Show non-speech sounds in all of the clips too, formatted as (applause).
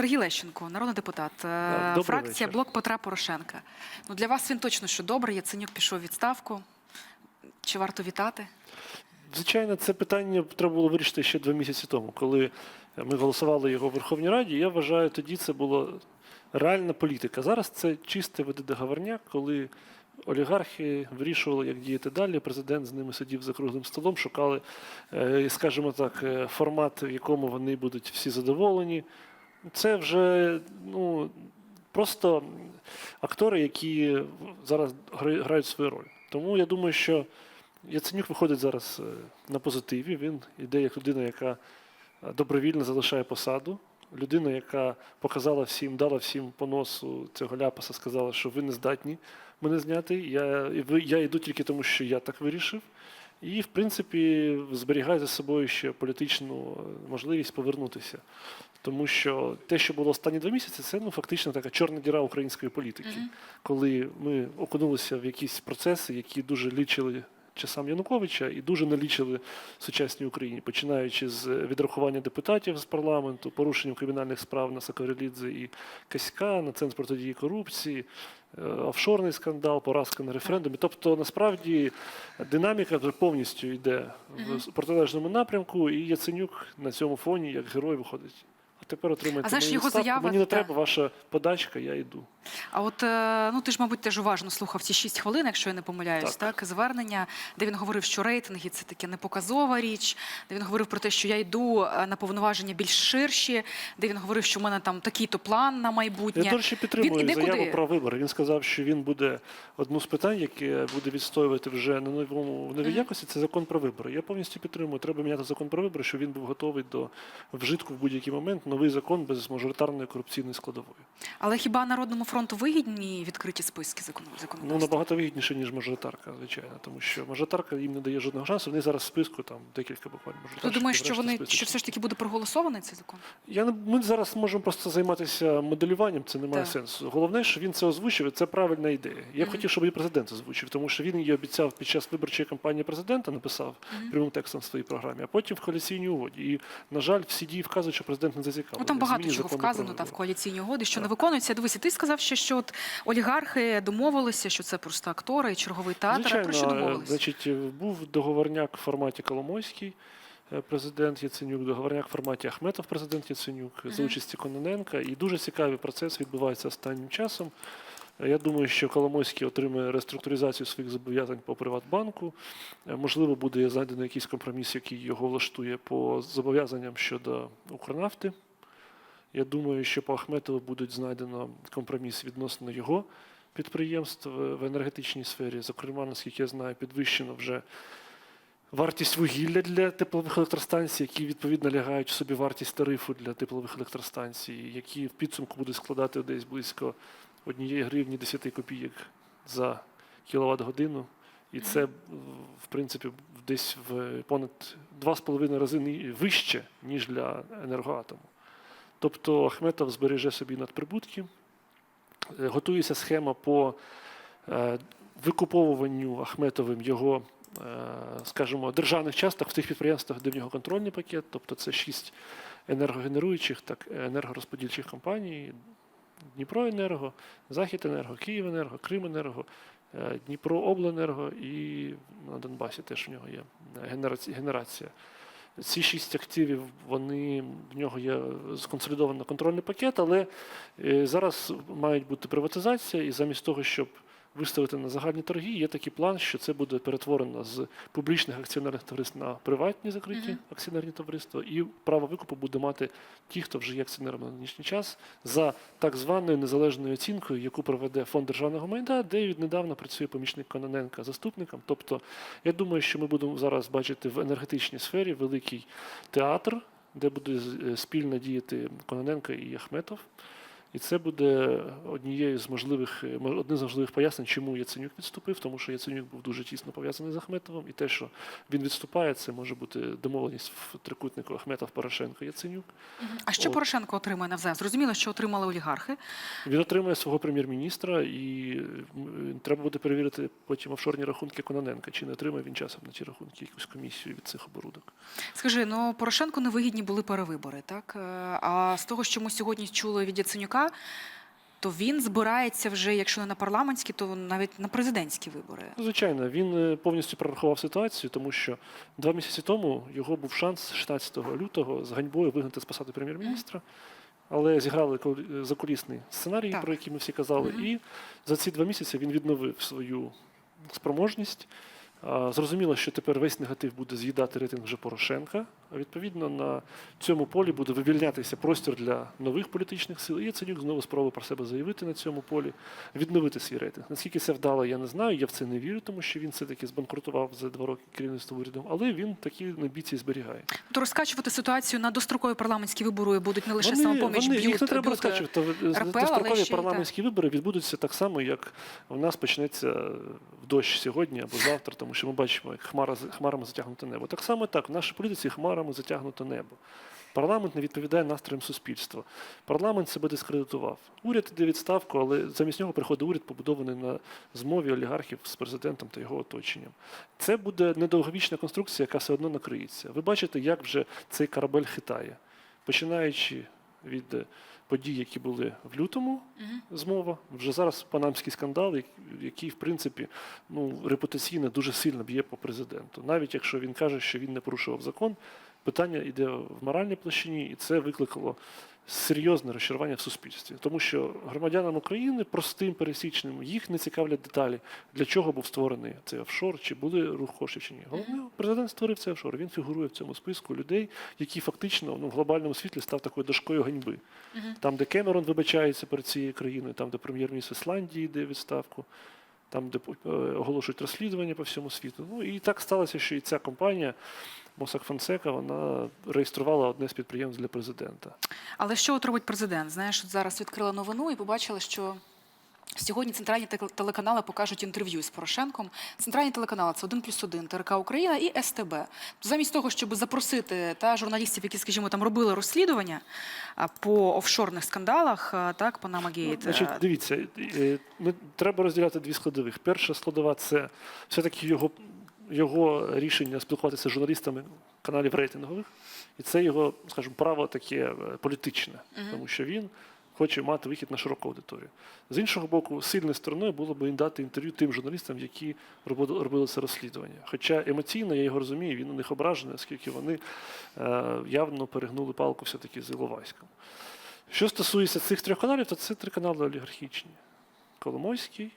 Сергій Лещенко, народний депутат, е, добрий фракція вечір. Блок Петра Порошенка. Ну для вас він точно що добре. Яценюк пішов у відставку. Чи варто вітати? Звичайно, це питання треба було вирішити ще два місяці тому, коли ми голосували його в Верховній Раді. Я вважаю, тоді це була реальна політика. Зараз це чисте договорняк, коли олігархи вирішували, як діяти далі. Президент з ними сидів за круглим столом, шукали, е, скажімо так, е, формат, в якому вони будуть всі задоволені. Це вже ну, просто актори, які зараз грають свою роль. Тому я думаю, що Яценюк виходить зараз е, на позитиві. Він йде як людина, яка е, добровільно залишає посаду. Людина, яка показала всім, дала всім по носу цього ляпаса, сказала, що ви не здатні мене зняти. Я, я йду тільки тому, що я так вирішив. І, в принципі, зберігає за собою ще політичну е, можливість повернутися. Тому що те, що було останні два місяці, це ну, фактично така чорна діра української політики. Коли ми окунулися в якісь процеси, які дуже лічили часам Януковича і дуже налічили сучасній Україні, починаючи з відрахування депутатів з парламенту, порушенням кримінальних справ на Сакарелідзе і Каська, на Центр протидії корупції, е, офшорний скандал, поразка на референдумі. Тобто, насправді, динаміка вже повністю йде в протилежному напрямку, і Яценюк на цьому фоні як герой виходить. А тепер отримайте А знаєш, мою його відставку. заява- Мені не та. треба ваша подачка, я йду. А от е, ну ти ж, мабуть, теж уважно слухав ці шість хвилин, якщо я не помиляюсь, так. Так. звернення, де він говорив, що рейтинги це таке непоказова річ, де він говорив про те, що я йду е, на повноваження більш ширші, де він говорив, що в мене там такий-то план на майбутнє. Я, до речі, підтримую Він іде заяву куди? про вибори. Він сказав, що він буде одну з питань, яке буде відстоювати вже на новому в новій якості. Це закон про вибори. Я повністю підтримую. Треба міняти закон про вибори, щоб він був готовий до вжитку в будь-який момент. Новий закон без мажоритарної корупційної складової. Але хіба народному фронту вигідні відкриті списки закону Ну набагато вигідніше ніж мажоритарка, звичайно, тому що мажоритарка їм не дає жодного шансу. Вони зараз в списку там декілька буквально Ти мажоритарщиків. думаєш, що вони списочків. що все ж таки буде проголосований цей закон? Я не ми зараз можемо просто займатися моделюванням. Це не має Так. сенсу. Головне, що він це озвучив. і Це правильна ідея. Я б Мгм. хотів, щоб і президент озвучив, тому що він її обіцяв під час виборчої кампанії президента, написав Мгм. прямим текстом в своїй програмі, а потім в коаліційній угоді. І на жаль, всі дії вказують, що президент не. Ну там багато чого вказано та в коаліційній угоді, що не виконується. Дивися, ти сказав що от олігархи домовилися, що це просто актори, черговий театр. а про що е, домовилися? значить, е, був договорняк в форматі Коломойський. е, Президент Яценюк, договорняк в форматі Ахметов, президент Яценюк, за участі Кононенка. І дуже цікавий процес відбувається останнім часом. Я думаю, що Коломойський отримає реструктуризацію своїх зобов'язань по Приватбанку. Можливо, буде знайдено якийсь компроміс, який його влаштує по зобов'язанням щодо Укрнафти. Я думаю, що по Ахметову буде знайдено компроміс відносно його підприємств е, в енергетичній сфері. Зокрема, наскільки я знаю, підвищено вже вартість вугілля для теплових електростанцій, які відповідно лягають в собі вартість тарифу для теплових електростанцій, які в підсумку будуть складати десь близько 1 гривні 10 копійок за кіловат годину. І це, в принципі, десь в понад 2,5 рази вище, ніж для енергоатому. Тобто Ахметов збереже собі надприбутки. Е, Готується схема по е, викуповуванню Ахметовим його, е, скажімо, державних часток в тих підприємствах, де в нього контрольний пакет, тобто це шість енергогенеруючих та енергорозподільчих компаній. Дніпроенерго, Західенерго, Київенерго, Крименерго, Дніпрообленерго і на Донбасі теж в нього є генерація. Ці шість активів, вони в нього є сконсолідований контрольний пакет, але е, зараз мають бути приватизація, і замість того, щоб виставити на загальні торги, є такий план, що це буде перетворено з публічних акціонерних товариств на приватні закриті Мгм. акціонерні товариства, і право викупу буде мати ті, хто вже є акціонерами на нинішній час, за так званою незалежною оцінкою, яку проведе фонд державного майна, де віднедавна працює помічник Кононенка заступником. Тобто, я думаю, що ми будемо зараз бачити в енергетичній сфері великий театр, де буде е, спільно діяти Кононенко і Ахметов. І це буде однією з можливих е, мож- з можливих пояснень, чому Яценюк відступив, тому що Яценюк був дуже тісно пов'язаний з Ахметовим, і те, що він відступає, це може бути домовленість в трикутнику Ахметов Порошенко Яценюк. А що От. Порошенко отримує навзаєм? Зрозуміло, що отримали олігархи. Він отримує свого прем'єр-міністра, і треба буде перевірити потім офшорні рахунки Кононенка, чи не отримає він часом на ті рахунки якусь комісію від цих оборудок. Скажи, ну Порошенко невигідні були перевибори, так? Е, А з того, що ми сьогодні чули від Яценюка, то він збирається вже, якщо не на парламентські, то навіть на президентські вибори. Ну, Звичайно, він е, повністю прорахував ситуацію, тому що два місяці тому його був шанс 16 лютого з ганьбою вигнати з посади прем'єр-міністра. Але зіграли кол- закулісний сценарій, Так. про який ми всі казали, Мгм. і за ці два місяці він відновив свою спроможність. Зрозуміло, що тепер весь негатив буде з'їдати рейтинг вже Порошенка. Відповідно на цьому полі буде вивільнятися простір для нових політичних сил. І Яценюк знову спробує про себе заявити на цьому полі, відновити свій рейтинг. Наскільки це вдало, я не знаю. Я в це не вірю, тому що він все-таки збанкрутував за два роки керівництво урядом, але він такі амбіції зберігає. То розкачувати ситуацію на дострокові парламентські вибори будуть не лише самопоміч вони, б'ють, їх не треба розкачувати. РПЛ, Дострокові парламентські вибори відбудуться так само, як у нас почнеться в дощ сьогодні або завтра, тому що ми бачимо, як хмара, хмарами затягнуте небо. Так само так, в нашій політиці хмарами затягнуто небо. Парламент не відповідає настроям суспільства. Парламент себе дискредитував. Уряд іде відставку, але замість нього приходить уряд, побудований на змові олігархів з президентом та його оточенням. Це буде недовговічна конструкція, яка все одно накриється. Ви бачите, як вже цей корабель хитає, починаючи від е, подій, які були в лютому, змова. Вже зараз панамський скандал, який, в принципі, ну, репутаційно дуже сильно б'є по президенту. Навіть якщо він каже, що він не порушував закон, питання йде в моральній площині, і це викликало серйозне розчарування в суспільстві. Тому що громадянам України, простим пересічним, їх не цікавлять деталі, для чого був створений цей офшор, чи були рух коштів чи ні. Головне, президент створив цей офшор. Він фігурує в цьому списку людей, які фактично ну, в глобальному світлі став такою дошкою ганьби. Мгм. Там, де Кемерон вибачається перед цією країною, там, де прем'єр-міністр Ісландії йде відставку, там, де е, оголошують розслідування по всьому світу. Ну і так сталося, що і ця компанія Mossack Fonseca, вона реєструвала одне з підприємств для президента. Але що от робить президент? Знаєш, зараз відкрила новину і побачила, що сьогодні центральні телеканали покажуть інтерв'ю з Порошенком. Центральні телеканали це 1 плюс 1, ТРК Україна і СТБ. Замість того, щоб запросити та журналістів, які, скажімо, там робили розслідування по офшорних скандалах, так, Панама Ну, Гейт. значить, дивіться, е, ми, треба розділяти дві складових. Перша складова це все-таки його, його рішення спілкуватися з журналістами каналів рейтингових, і це його, скажімо, право таке е, політичне, тому що він хоче мати вихід на широку аудиторію. З іншого боку, сильною стороною було б він дати інтерв'ю тим журналістам, які робили, робили це розслідування. Хоча емоційно, я його розумію, він у них ображений, оскільки вони е, явно перегнули палку все-таки з Іловайськом. Що стосується цих трьох каналів, то це три канали олігархічні: Коломойський,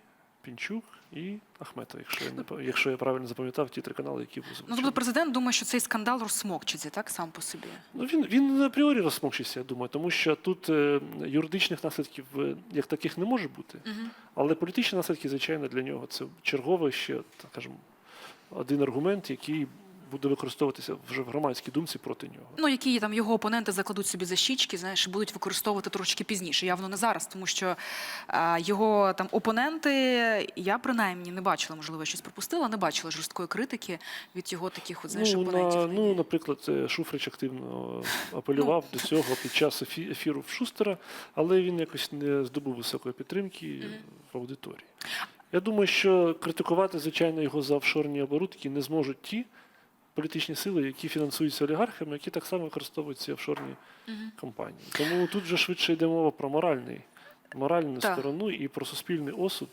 Пінчук і Ахмета, якщо я, не, якщо я правильно запам'ятав ті три канали, які були Ну, тобто президент думає, що цей скандал розсмокчиться, так, сам по собі. Ну, він, він апріорі розсмокчиться, я думаю, тому що тут е, юридичних наслідків е, як таких не може бути. Угу. Але політичні наслідки, звичайно, для нього це чергове ще, так кажемо, один аргумент, який буде використовуватися вже в громадській думці проти нього. Ну, які там його опоненти закладуть собі за щічки, знаєш, будуть використовувати трошки пізніше. Явно не зараз, тому що а, його там опоненти, я принаймні не бачила, можливо, щось пропустила, не бачила жорсткої критики від його таких, от, знаєш, ну, опонентів. на, ну, наприклад, е, Шуфрич активно апелював до цього під час ефіру в Шустера, але він якось не здобув високої підтримки в аудиторії. Я думаю, що критикувати, звичайно, його за офшорні оборудки не зможуть ті політичні сили, які фінансуються олігархами, які так само використовують ці офшорні компанії. Тому тут вже швидше йде мова про моральний, моральну сторону і про суспільний осуд.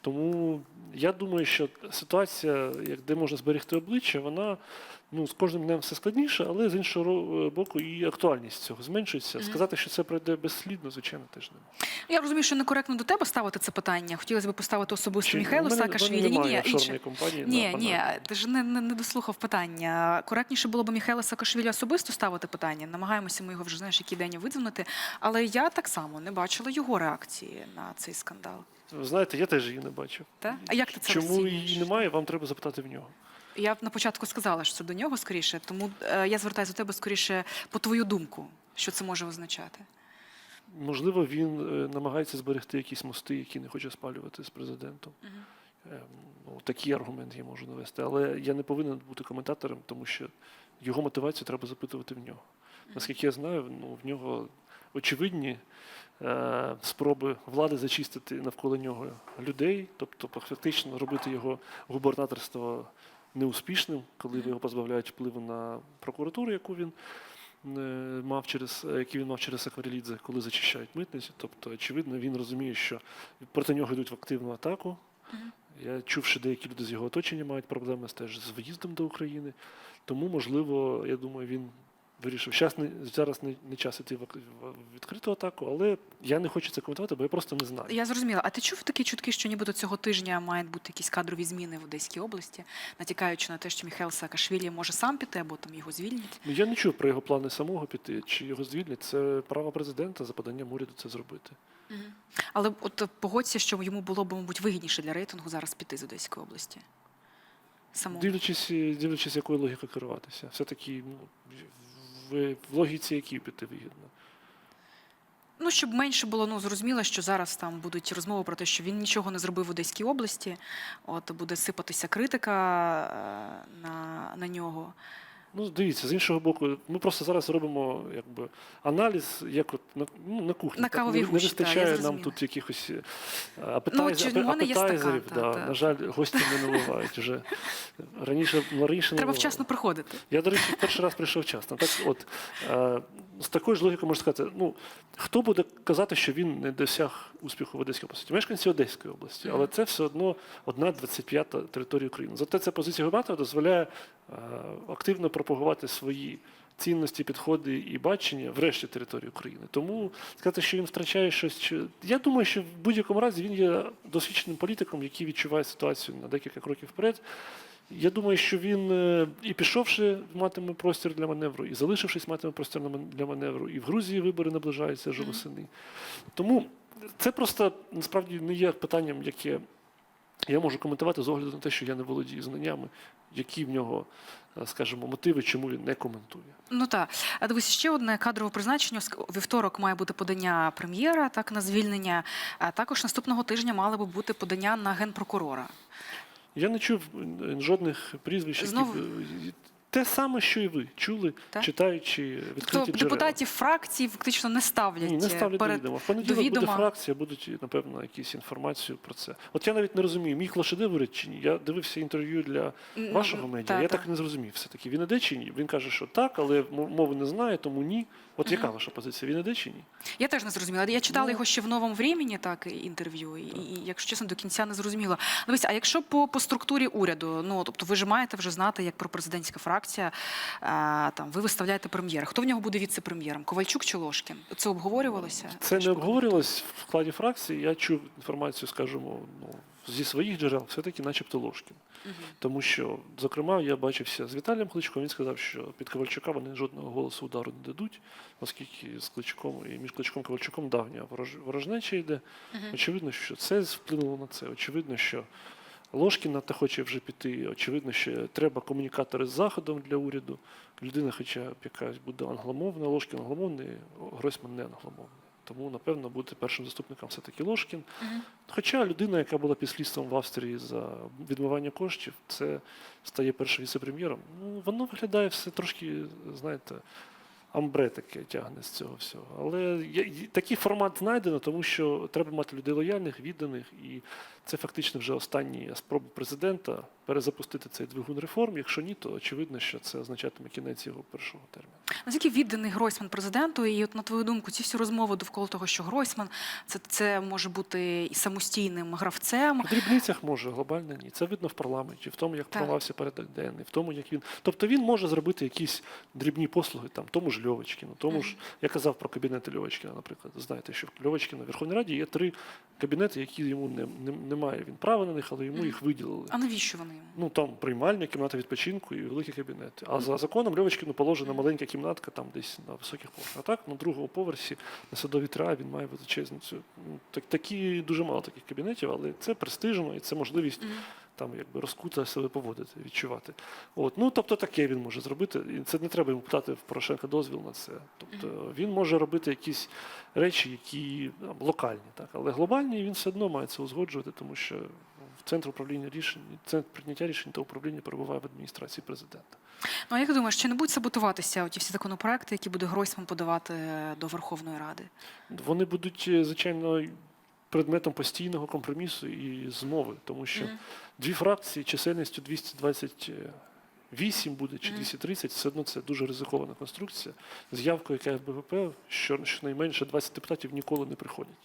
Тому я думаю, що ситуація, як де можна зберегти обличчя, вона ну, з кожним днем все складніше, але з іншого боку, і актуальність цього зменшується. Сказати, що це пройде безслідно, звичайно, теж не можна. Я розумію, що некоректно до тебе ставити це питання. Хотілося б поставити особисто в Саакашвілі. Ні, ні, інше. компанії Ні, ні, ти ж не, не, не дослухав питання. Коректніше було б Михайла Саакашвілі особисто ставити питання. Намагаємося ми його вже знаєш, який день видзвонити. Але я так само не бачила його реакції на цей скандал. Ви знаєте, я теж її не бачив. Та? А як ти це Чому її немає, вам треба запитати в нього. Я на початку сказала, що це до нього скоріше, тому е, я звертаюся до тебе скоріше по твою думку, що це може означати. Можливо, він е, намагається зберегти якісь мости, які не хоче спалювати з президентом. Е, Ну, такий аргумент я можу навести. Але я не повинен бути коментатором, тому що його мотивацію треба запитувати в нього. Наскільки я знаю, ну, в нього очевидні е, спроби влади зачистити навколо нього людей, тобто фактично робити його губернаторство неуспішним, коли його позбавляють впливу на прокуратуру, яку він е, мав через який він мав через Сакварелідзе, коли зачищають митниці. Тобто, очевидно, він розуміє, що проти нього йдуть в активну атаку. Я чув, що деякі люди з його оточення мають проблеми теж з виїздом до України. Тому, можливо, я думаю, він вирішив. Зараз не, зараз не, не час іти в, відкриту атаку, але я не хочу це коментувати, бо я просто не знаю. Я зрозуміла. А ти чув такі чутки, що нібито цього тижня мають бути якісь кадрові зміни в Одеській області, натякаючи на те, що Міхайл Саакашвілі може сам піти або там його звільнять? Ну, Я не чув про його плани самого піти, чи його звільнять. Це право президента за поданням уряду це зробити. Але от погодься, що йому було б, мабуть, вигідніше для рейтингу зараз піти з Одеської області. Самому. Дивлячись, дивлячись, якою логікою керуватися. Все-таки ну, в, логіці які піти вигідно. Ну, щоб менше було ну, зрозуміло, що зараз там будуть розмови про те, що він нічого не зробив в Одеській області, от буде сипатися критика е, на, на нього. Ну, дивіться, з іншого боку, ми просто зараз робимо якби аналіз, як от на, ну, на кухні. На кавовій не, не гущі, я вистачає нам тут якихось е, апетайз, чи в стакан, апетайзерів. та, да. та. На жаль, гості не наливають вже. Раніше, ну, раніше Треба вчасно приходити. Я, до речі, перший раз прийшов вчасно. Так от, е, з такою ж логікою можна сказати, ну, хто буде казати, що він не досяг успіху в Одеській області? Мешканці Одеської області, але це все одно одна 25-та територія України. Зате ця позиція губернатора дозволяє е, активно пропагувати свої цінності, підходи і бачення в решті території України. Тому сказати, що він втрачає щось. Я думаю, що в будь-якому разі він є досвідченим політиком, який відчуває ситуацію на декілька кроків вперед. Я думаю, що він е, і пішовши, матиме простір для маневру, і залишившись, матиме простір для маневру. І в Грузії вибори наближаються вже восени. Тому це просто насправді не є питанням, яке я можу коментувати з огляду на те, що я не володію знаннями, які в нього, е, скажімо, мотиви, чому він не коментує. Ну так. А дивись, ще одне кадрове призначення. Вівторок має бути подання прем'єра так на звільнення. А також наступного тижня мали би бути подання на генпрокурора. Я не чув жодних прізвищ. які Знову? б, е, Те саме, що і ви чули, Так? читаючи відкриті Тобто джерела. депутатів фракції фактично не ставлять, Ні, не е, ставлять перед до відома. В понеділок буде фракція, будуть, напевно, якісь інформацію про це. От я навіть не розумію, міг лошади вирить чи ні. Я дивився інтерв'ю для вашого медіа. та, я та. так і не зрозумів все-таки. Він іде чи ні? Він каже, що так, але мови не знає, тому ні. От яка ваша позиція? Він іде чи ні? Я теж не зрозуміла. Я читала Ну. його ще в новому времені, так інтерв'ю, і, і якщо чесно, до кінця не зрозуміла. Дивись, а якщо по, по структурі уряду, ну тобто ви ж маєте вже знати, як пропрезидентська фракція, а, там ви виставляєте прем'єра. Хто в нього буде віце-прем'єром? Ковальчук чи Ложкін? Це обговорювалося? Це не обговорювалось в складі фракції. Я чув інформацію, скажімо, ну, зі своїх джерел, все-таки, начебто, Ложкін. Мгм. Тому що, зокрема, я бачився з Віталієм Кличком. Він сказав, що під Ковальчука вони жодного голосу удару не дадуть, оскільки з Кличком і між Кличком і Ковальчуком давня ворож- ворожнеча йде. Мгм. Очевидно, що це вплинуло на це. Очевидно, що Ложкіна та хоче вже піти. Очевидно, що треба комунікатори з заходом для уряду. Людина, хоча б якась буде англомовна, Ложкін англомовний, Гройсман не англомовний. Тому, напевно, буде першим заступником все-таки Ложкін. Мгм. Хоча людина, яка була під слідством в Австрії за відмивання коштів, це стає першим віце-прем'єром. Ну, воно виглядає все трошки, знаєте, амбре таке тягне з цього всього. Але я- такий формат знайдено, тому що треба мати людей лояльних, відданих, і це фактично вже останні спроби президента перезапустити цей двигун реформ. Якщо ні, то очевидно, що це означатиме кінець його першого терміну. Наскільки відданий Гройсман президенту, і от на твою думку, ці всі розмови довкола того, що Гройсман це, це може бути і самостійним гравцем. В дрібницях може, глобально ні. Це видно в парламенті, в тому, як Так. провався порядок денний, в тому, як він. Тобто він може зробити якісь дрібні послуги, там, тому ж Льовочкіну, тому ж, я казав про кабінети Льовочкіна, наприклад. Знаєте, що в Льовочкіна в Верховній Раді є три кабінети, які йому не, не, немає. Він права на них, але йому їх виділили. А навіщо вони йому? Ну там приймальня, кімната відпочинку і великі кабінети. А за законом Льовочкину положена маленька кімнатка там десь на високих поверхах. А так на другому поверсі на садові траві він має величезну цю. Ну, так, такі дуже мало таких кабінетів, але це престижно і це можливість. Там якби розкуто себе поводити, відчувати. От. Ну, тобто таке він може зробити. І це не треба йому питати в Порошенка дозвіл на це. Тобто він може робити якісь речі, які ну, локальні, так, але глобальні він все одно має це узгоджувати, тому що в центр управління рішень, центр прийняття рішень та управління перебуває в адміністрації президента. Ну а як думаєш, чи не будуть саботуватися ті всі законопроекти, які буде Гройсман подавати е, до Верховної Ради? Вони будуть, е, звичайно, предметом постійного компромісу і змови, тому що Мгм. Дві фракції чисельністю 228 буде чи 230, все одно це дуже ризикована конструкція. З явкою, БВП, що щонайменше 20 депутатів ніколи не приходять.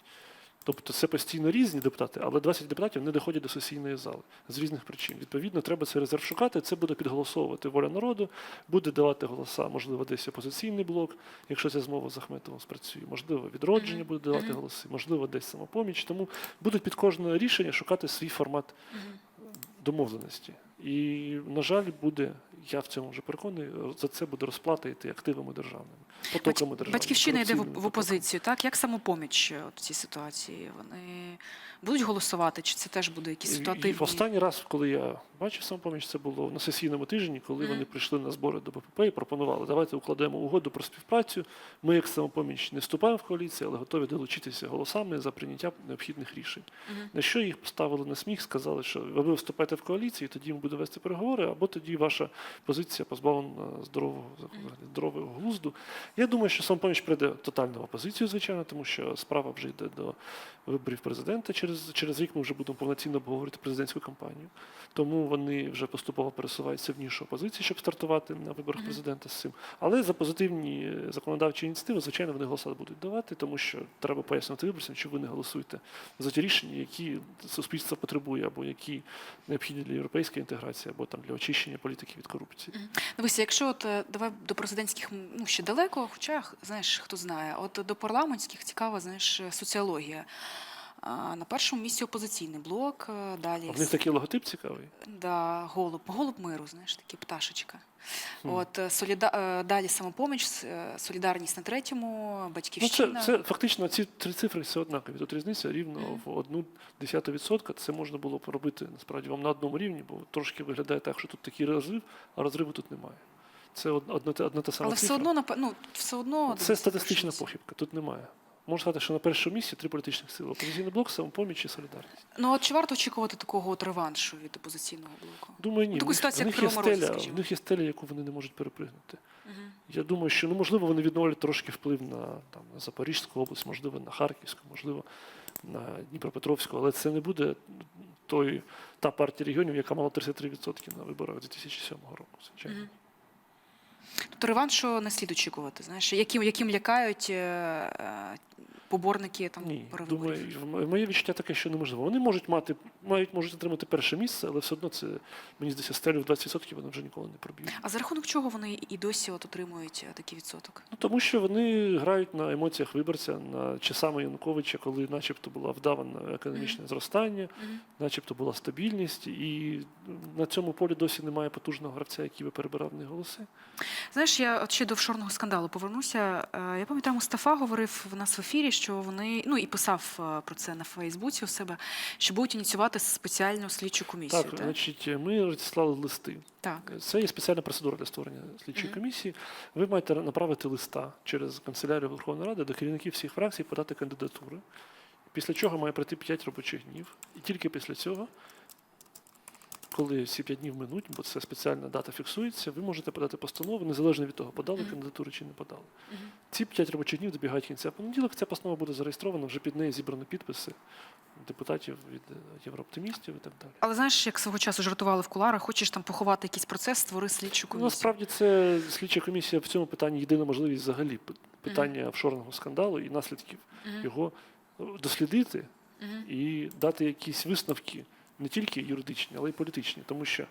Тобто це постійно різні депутати, але 20 депутатів не доходять до сесійної зали з різних причин. Відповідно, треба цей резерв шукати. Це буде підголосовувати воля народу, буде давати голоса, можливо, десь опозиційний блок, якщо ця змова з Ахметовим спрацює. Можливо, відродження буде давати голоси, можливо, десь самопоміч. Тому будуть під кожне рішення шукати свій формат домовленості. І, на жаль, буде, я в цьому вже переконаний, за це буде розплата йти активами державними, потоками державними. Батьківщина йде в, в опозицію, так? Як самопоміч е, в цій ситуації? Вони будуть голосувати, чи це теж буде якісь ситуативні? останній раз, коли я бачив самопоміч, це було на сесійному тижні, коли Мгм. вони прийшли на збори до БПП і пропонували, давайте укладемо угоду про співпрацю. Ми, як самопоміч, не вступаємо в коаліцію, але готові долучитися голосами за прийняття необхідних рішень. Мгм. На що їх поставили на сміх, сказали, що ви вступаєте в коаліцію, тоді ми будемо вести переговори, або тоді ваша позиція позбавлена здорового, здорового глузду. Я думаю, що самопоміч прийде тотально в опозицію, звичайно, тому що справа вже йде до виборів президента. Через, через рік ми вже будемо повноцінно обговорити президентську кампанію. Тому вони вже поступово пересуваються в нішу опозиції, щоб стартувати на виборах Мгм. президента з цим. Але за позитивні е, законодавчі ініціативи, звичайно, вони голоса будуть давати, тому що треба пояснювати виборцям, що ви не голосуєте за ті рішення, які суспільство потребує, або які необхідні для європейської інтеграції, або там для очищення політики від корупції. Дивися, якщо от е, давай до президентських ну ще далеко, хоча знаєш, хто знає, от до парламентських цікава, знаєш, соціологія. А, На першому місці опозиційний блок, е, далі А в них такий логотип цікавий. да, голуб, голуб миру, знаєш, такі пташечка. Хм. От е, соліда... е, далі самопоміч, солідарність на третьому, Ну, це, це фактично ці три цифри все однакові. Тут різниця рівно Мгм. в одну десяту відсотка. Це можна було б робити насправді вам на одному рівні, бо трошки виглядає так, що тут такий розрив, а розриву тут немає. Це од- одна, та- сама Але все одно ну, все одно Це статистична похибка, тут немає. Можна сказати, що на першому місці три політичних сили: опозиційний блок, самопоміч і солідарність. Ну от чи варто очікувати такого от реваншу від опозиційного блоку? Думаю, ні. Таку в них, ситуацію, як них є в Кривому Розі, стеля, в них є стеля, яку вони не можуть перепригнути. Мгм. Я думаю, що ну можливо вони відновлять трошки вплив на там на Запорізьку область, можливо, на Харківську, можливо, на Дніпропетровську, але це не буде той та партія регіонів, яка мала 33% на виборах 2007 року. Звичайно. Мгм. Тобто реваншу не слід очікувати, знаєш, яким, яким лякають е, е, поборники там Ні, думаю, моє відчуття таке, що неможливо. Вони можуть мати, мають можуть отримати перше місце, але все одно це мені здається, стелю в 20% вони вже ніколи не проб'ють. А за рахунок чого вони і досі от отримують е, такий відсоток? Ну, тому що вони грають на емоціях виборця, на часами Януковича, коли начебто була вдавана економічне зростання, Мгм. начебто була стабільність, і на цьому полі досі немає потужного гравця, який би перебирав них голоси. Знаєш, я от ще до офшорного скандалу повернуся. Е, Я пам'ятаю, Мустафа говорив в нас в ефірі, що вони ну і писав е, про це на Фейсбуці у себе, що будуть ініціювати спеціальну слідчу комісію. Так, Так, значить, ми розіслали листи. так. Це є спеціальна процедура для створення слідчої Мгм. комісії. Ви маєте направити листа через канцелярію Верховної Ради до керівників всіх фракцій подати кандидатури. Після чого має пройти 5 робочих днів. І тільки після цього, коли всі 5 днів минуть, бо це спеціальна дата фіксується, ви можете подати постанову, незалежно від того, подали Мгм. кандидатуру чи не подали. Мгм. Ці 5 робочих днів добігають кінця понеділок. Ця постанова буде зареєстрована, вже під нею зібрані підписи депутатів від е, єврооптимістів і так далі. Але знаєш, як свого часу жартували в куларах, хочеш там поховати якийсь процес, створи слідчу Ну, комісію. насправді це слідча комісія в цьому питанні єдина можливість взагалі пи- питання офшорного скандалу і наслідків Мгм. його е, дослідити Мгм. і дати якісь висновки, не тільки юридичні, але й політичні. Тому що,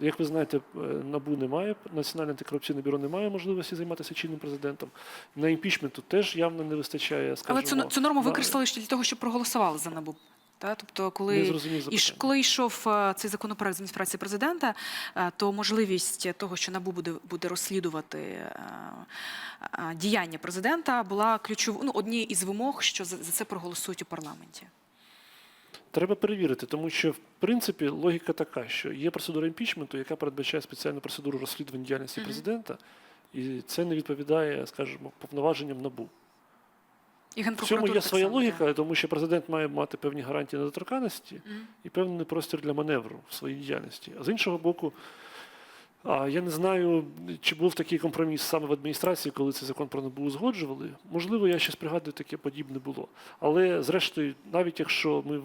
як ви знаєте, е, НАБУ немає, Національне антикорупційне бюро не має можливості займатися чинним президентом. На імпічменту теж явно не вистачає. Скажімо, Але цю, цю норму використали ще для того, щоб проголосували за НАБУ. Та? Тобто, коли, зрозумів і коли йшов е, цей законопроект з адміністрації президента, е, то можливість того, що НАБУ буде, буде розслідувати діяння президента, була ключов, ну, однією із вимог, що за, за це проголосують у парламенті. Треба перевірити, тому що в принципі логіка така, що є процедура імпічменту, яка передбачає спеціальну процедуру розслідування діяльності Мгм. президента, і це не відповідає, скажімо, повноваженням НАБУ. І В Генпрокуратура цьому є так своя само, логіка, тому що президент має мати певні гарантії недоторканності так. Мгм. і певний простір для маневру в своїй діяльності. А з іншого боку, а, я не знаю, чи був такий компроміс саме в адміністрації, коли цей закон про НАБУ узгоджували. Можливо, я щось пригадую, таке подібне було. Але зрештою, навіть якщо ми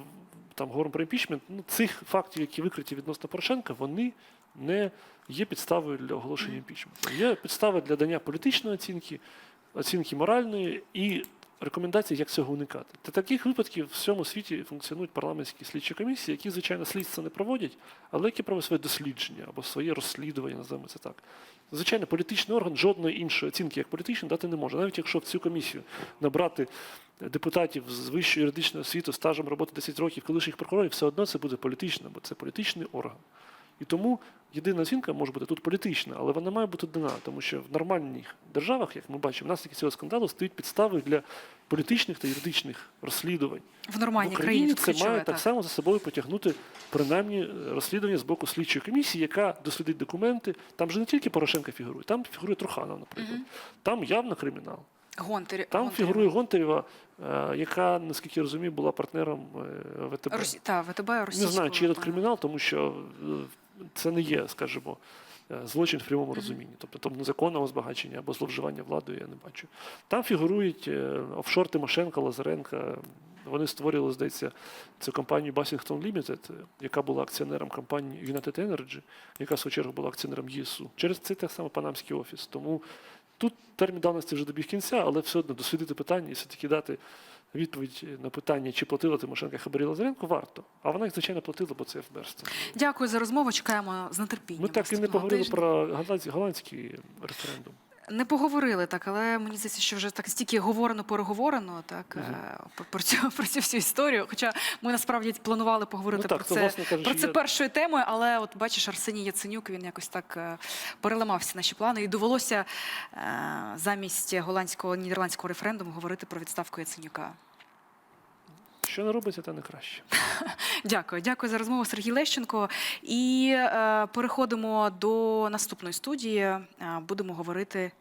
там говоримо про імпічмент, ну, цих фактів, які викриті відносно Порошенка, вони не є підставою для оголошення імпічменту. Є підстава для дання політичної оцінки, оцінки моральної і рекомендацій, як цього уникати. Та таких випадків в всьому світі функціонують парламентські слідчі комісії, які, звичайно, слідство не проводять, але які проводять своє дослідження або своє розслідування, називаємо це так. Звичайно, політичний орган жодної іншої оцінки як політичної дати не може. Навіть якщо в цю комісію набрати депутатів з вищої юридичної освіти, стажем роботи 10 років, колишніх прокурорів, все одно це буде політично, бо це політичний орган. І тому єдина оцінка може бути тут політична, але вона має бути дана, тому що в нормальних державах, як ми бачимо, наслідки цього скандалу стають підставою для політичних та юридичних розслідувань. В В нормальній Україні країні це ключове, має так само за собою потягнути принаймні е, розслідування з боку слідчої комісії, яка дослідить документи. Там же не тільки Порошенко фігурує, там фігурує Труханов, наприклад. Мгм. Там явно кримінал. Гонтарі, Там Гонтарєва. фігурує Гонтарєва, е, яка, наскільки я розумію, була партнером е, ВТБ. Росі... Та, ВТБ Не російського. знаю, чи є тут кримінал, тому що це не є, скажімо, е, злочин в прямому розумінні. Тобто там незаконного збагачення або зловживання владою я не бачу. Там фігурують е, офшор Тимошенка, Лазаренка. Вони створювали, здається, цю компанію Basington Limited, яка була акціонером компанії United Energy, яка в свою чергу була акціонером ЄСУ. Через це так само Панамський офіс. Тому тут термін давності вже добіг кінця, але все одно дослідити питання і все-таки дати відповідь на питання, чи платила Тимошенка Хабарі Лазаренко, варто. А вона їх, звичайно, платила, бо це ФБРство. Дякую за розмову. Чекаємо з нетерпінням. Ми так і не поговорили тижня. про голландський, голландський референдум. Не поговорили так, але мені здається, що вже так стільки говорено, переговорено так е, про, цю (laughs) про цю всю історію. Хоча ми насправді планували поговорити Ну так, про це. власне кажучи, Про це я... першою темою, але от бачиш, Арсеній Яценюк він якось так переламався наші плани, і довелося е, замість голландського нідерландського референдуму говорити про відставку Яценюка. Що не робиться, те не краще. (laughs) Дякую, дякую за розмову, Сергій Лещенко. І е, переходимо до наступної студії. Е, будемо говорити.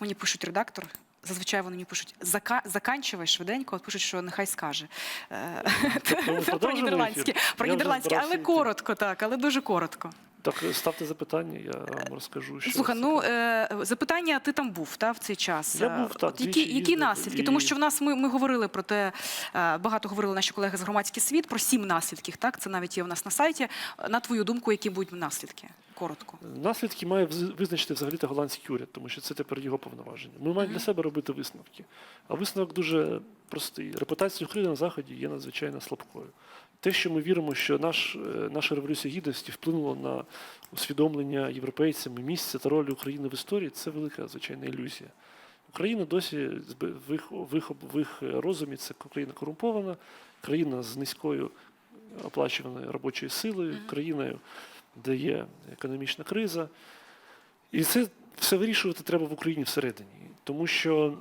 Мені пишуть редактор. Зазвичай вони мені пишуть «Зака- заканчивай швиденько, от пишуть, що нехай скаже. Е, (laughs) Про продовжимо нідерландське, про збирався але коротко, так, але дуже коротко. Так, ставте запитання, я вам розкажу. Що Слухай, це ну е, запитання, ти там був та, в цей час. Я Е, був, так, От які, які їздив наслідки? і- Тому що в нас ми, ми говорили про те, е, багато говорили наші колеги з громадський світ про сім наслідків. Так, це навіть є у нас на сайті. На твою думку, які будуть наслідки? Коротко. Наслідки має визначити взагалі голландський уряд, тому що це тепер його повноваження. Ми маємо для себе робити висновки. А висновок дуже простий. Репутація України на Заході є надзвичайно слабкою. Те, що ми віримо, що наш, е, наша революція гідності вплинула на усвідомлення європейцями місця та ролі України в історії, це велика звичайна ілюзія. Україна досі в їх, в їх, в їх розумі це країна корумпована, країна з низькою оплачуваною робочою силою, країною, де є економічна криза. І це все вирішувати треба в Україні всередині. Тому що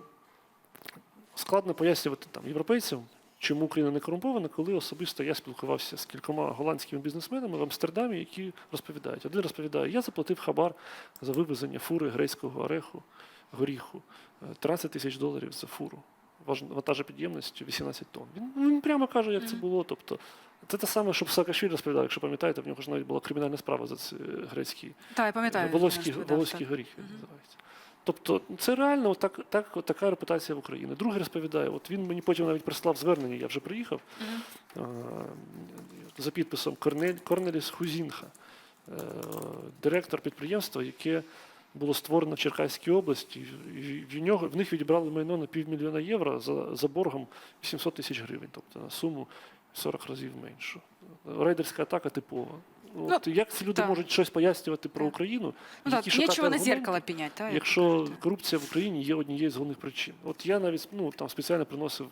складно пояснювати там європейцям, чому Україна не корумпована, коли особисто я спілкувався з кількома голландськими бізнесменами в Амстердамі, які розповідають. Один розповідає, я заплатив хабар за вивезення фури грецького ореху, горіху, е, 13 тисяч доларів за фуру. Вантажопідємністю 18 тонн. Він, він прямо каже, як це було. Тобто, це те саме, що Саакашвілі розповідав, якщо пам'ятаєте, в нього ж навіть була кримінальна справа за ці е, грецькі Так, я пам'ятаю. він Волоський, розповідав, Волоський так. горіх він Мгм. називається. Тобто це реально так, так, така репутація в Україні. Другий розповідає, от він мені потім навіть прислав звернення, я вже приїхав Мгм. е, за підписом Корнель, Корнеліс Хузінха, е, директор підприємства, яке було створено в Черкаській області. І в, нього, в них відібрали майно на півмільйона євро за, за боргом 800 тисяч гривень, тобто на суму 40 разів меншу. Рейдерська атака типова. От, як ці люди так. можуть щось пояснювати про Україну? Ну, які так, нічого на зеркало пінять, так? Якщо корупція в Україні є однією з головних причин. От я навіть ну, там спеціально приносив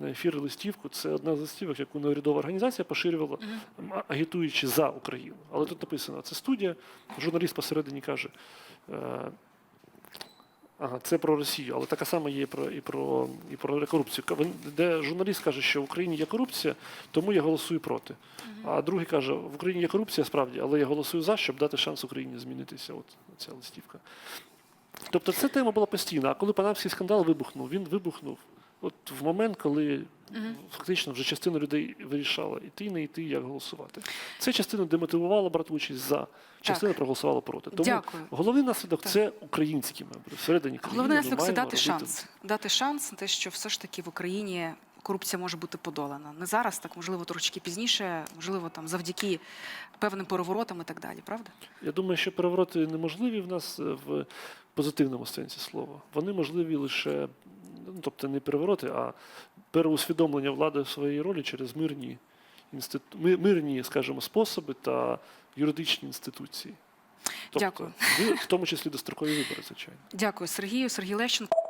на ефір листівку. Це одна з листівок, яку неурядова організація поширювала, м, агітуючи за Україну. Але тут написано: це студія, журналіст посередині каже. Ага, це про Росію, але така сама є і про і про і про корупцію. Де журналіст каже, що в Україні є корупція, тому я голосую проти. А другий каже, в Україні є корупція справді, але я голосую за, щоб дати шанс Україні змінитися. От ця листівка. Тобто ця тема була постійна. А коли панамський скандал вибухнув, він вибухнув от в момент, коли фактично вже частина людей вирішала, іти, не йти, як голосувати. Це частина демотивувала брати участь за, частина проголосувала проти. Тому Дякую. головний наслідок Так. це українські мембри. Всередині країни Головний наслідок це дати шанс. Дати шанс на те, що все ж таки в Україні корупція може бути подолана. Не зараз, так можливо, трошки пізніше, можливо, там завдяки певним переворотам і так далі, правда? Я думаю, що перевороти неможливі в нас е, в позитивному сенсі слова. Вони можливі лише, тобто не перевороти, а переусвідомлення влади своєї ролі через мирні інститу... мирні, скажімо, способи та юридичні інституції. Тобто, Дякую. в тому числі дострокові вибори, звичайно. Дякую, Сергію. Сергій Лещенко.